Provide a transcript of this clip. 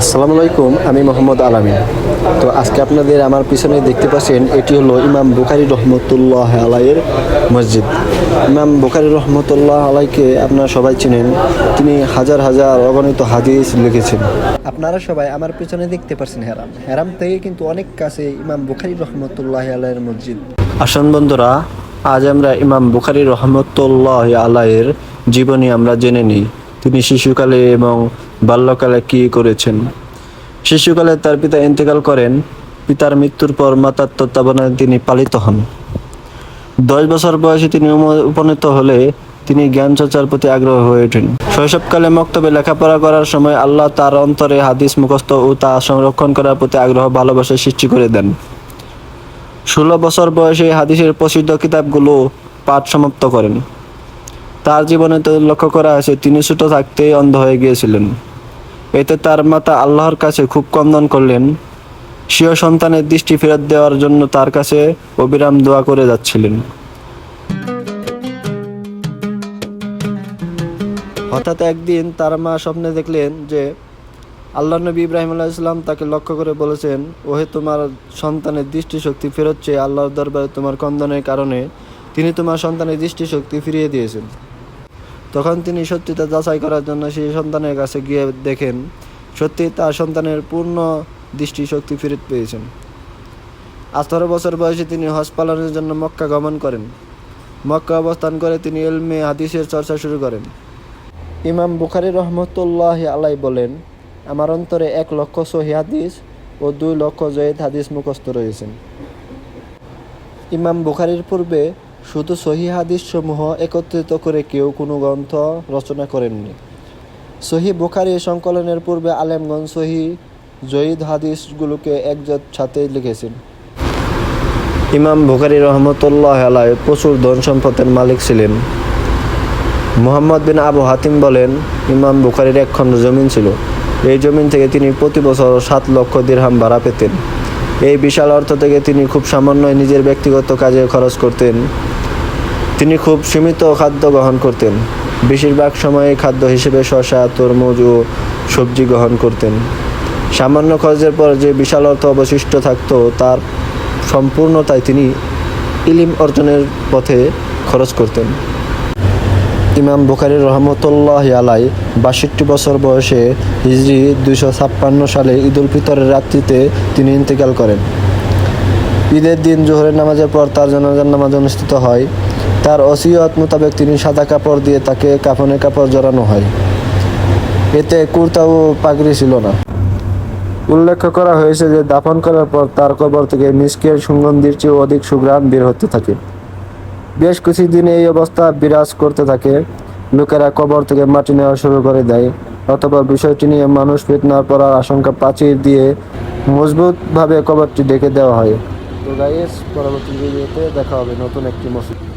আসসালামু আলাইকুম, আমি মোহাম্মদ আলামিন। তো আজকে আপনাদের আমার পিছনে দেখতে পাচ্ছেন, এটি হলো ইমাম বুখারি রহমতুল্লাহ আলাইয়ের মসজিদ। ইমাম বুখারি রহমতুল্লাহ আলাইকে আপনারা সবাই চিনেন, তিনি হাজার হাজার অগণিত হাদিস লিখেছেন। আপনারা সবাই আমার পিছনে দেখতে পাচ্ছেন হেরাম। হেরাম থেকে কিন্তু অনেক কাছে ইমাম বুখারি রহমতুল্লাহ আলাইয়ের মসজিদ। আসন বন্ধুরা আজ আমরা ইমাম বুখারি রহমতুল্লাহ আলাইয়ের জীবনী আমরা জেনে নিই। তিনি শিশুকালে এবং বাল্যকালে কি করেছেন? শিশুকালে তার পিতা ইন্তেকাল করেন, পিতার মৃত্যুর পর মাতার তত্ত্বাবধানে তিনি পালিত হন। দশ বছর বয়সে তিনি উপনীত হলে তিনি জ্ঞান চর্চার প্রতি আগ্রহ হয়ে ওঠেন। শৈশবকালে মক্তবে লেখাপড়া করার সময় আল্লাহ তার অন্তরে হাদিস মুখস্থ ও তা সংরক্ষণ করার প্রতি আগ্রহ, ভালোবাসা সৃষ্টি করে দেন। ষোলো বছর বয়সে হাদিসের প্রসিদ্ধ কিতাবগুলো পাঠ সমাপ্ত করেন। তার জীবনে তো লক্ষ্য করা আছে, তিনি ছোট থাকতেই অন্ধ হয়ে গিয়েছিলেন। এতে তার মাতা আল্লাহর কাছে খুব কন্দন করলেন। স্বীয় সন্তানের দৃষ্টি ফেরত দেওয়ার জন্য তার কাছে অবিরাম দোয়া করে যাচ্ছিলেন। হঠাৎ একদিন তার মা স্বপ্নে দেখলেন যে আল্লাহ নবী ইব্রাহিম আলাইসাল্লাম তাকে লক্ষ্য করে বলেছেন, ওহে তোমার সন্তানের দৃষ্টিশক্তি ফেরত চেয়ে আল্লাহর দরবারে তোমার কন্দনের কারণে তিনি তোমার সন্তানের দৃষ্টিশক্তি ফিরিয়ে দিয়েছেন। তখন তিনি সত্যিটা যাচাই করার জন্য সেই সন্তানের কাছে গিয়ে দেখেন সত্যি তার সন্তানের পূর্ণ দৃষ্টিশক্তি ফেরত পেয়েছেন। আঠারো বছর বয়সে তিনি হজ পালনের জন্য মক্কা গমন করেন। মক্কা অবস্থান করে তিনি এলমে হাদিসের চর্চা শুরু করেন। ইমাম বুখারি রহমতুল্লাহ আলাই বলেন আমার অন্তরে এক লক্ষ সহি ও দুই লক্ষ জয়েদ হাদিস মুখস্থ রয়েছেন ইমাম বুখারির পূর্বে শুধু সহি হাদিস সমূহ একত্রিত করে কেউ কোনো গ্রন্থ রচনা করেননি। সহি বুখারি সংকলনের পূর্বে আলেমগঞ্জ সহি জয়ীদ হাদিসগুলোকে একজোট সাথে লিখেছেন। ইমাম বুখারি রহমতুল্লাহ আলাই প্রচুর ধন সম্পদের মালিক ছিলেন। মোহাম্মদ বিন আবু হাতিম বলেন, ইমাম বুখারির এক খণ্ড জমিন ছিল। এই জমিন থেকে তিনি প্রতি বছর সাত লক্ষ দিরহাম ভাড়া পেতেন। এই বিশাল অর্থ থেকে তিনি খুব সামান্য নিজের ব্যক্তিগত কাজে খরচ করতেন। তিনি খুব সীমিত খাদ্য গ্রহণ করতেন। বেশিরভাগ সময়ে খাদ্য হিসেবে শসা, তরমুজ ও সবজি গ্রহণ করতেন। সামান্য খরচের পর যে বিশাল অর্থ অবশিষ্ট থাকত, তার সম্পূর্ণতায় তিনি ইলিম অর্জনের পথে খরচ করতেন। ইমাম বুখারি রহমতুল্লাহ আলাই বাষট্টি বছর বয়সে হিজরি দুইশো ছাপ্পান্ন সালে ঈদুল ফিতরের রাত্রিতে তিনি ইন্তেকাল করেন। ঈদের দিন জোহরের নামাজের পর তার জানাজার নামাজ অনুষ্ঠিত হয়। তার অসিয়ত মোতাবেক তিনি সাদা কাপড় দিয়ে তাকে কাফনের কাপড় জড়ানো হয়। এতে কুর্তা ও পাগড়ি ছিল না। উল্লেখ করা হয়েছে যে, দাফন করার পর তার কবর থেকে মিসকের সুগন্ধির চেয়ে অধিক সুগ্রাম বের হতে থাকে। বেশ কিছুদিন এই অবস্থা বিরাজ করতে থাকে। লোকেরা কবর থেকে মাটি নেওয়া শুরু করে দেয়, অথবা বিষয়টি নিয়ে মানুষ ফিতনা পড়ার আশঙ্কা পাচিয়ে দিয়ে মজবুতভাবে কবরটি ডেকে দেওয়া হয়। তো গাইস পরবর্তী ভিডিওতে দেখা হবে নতুন একটি মসজিদ।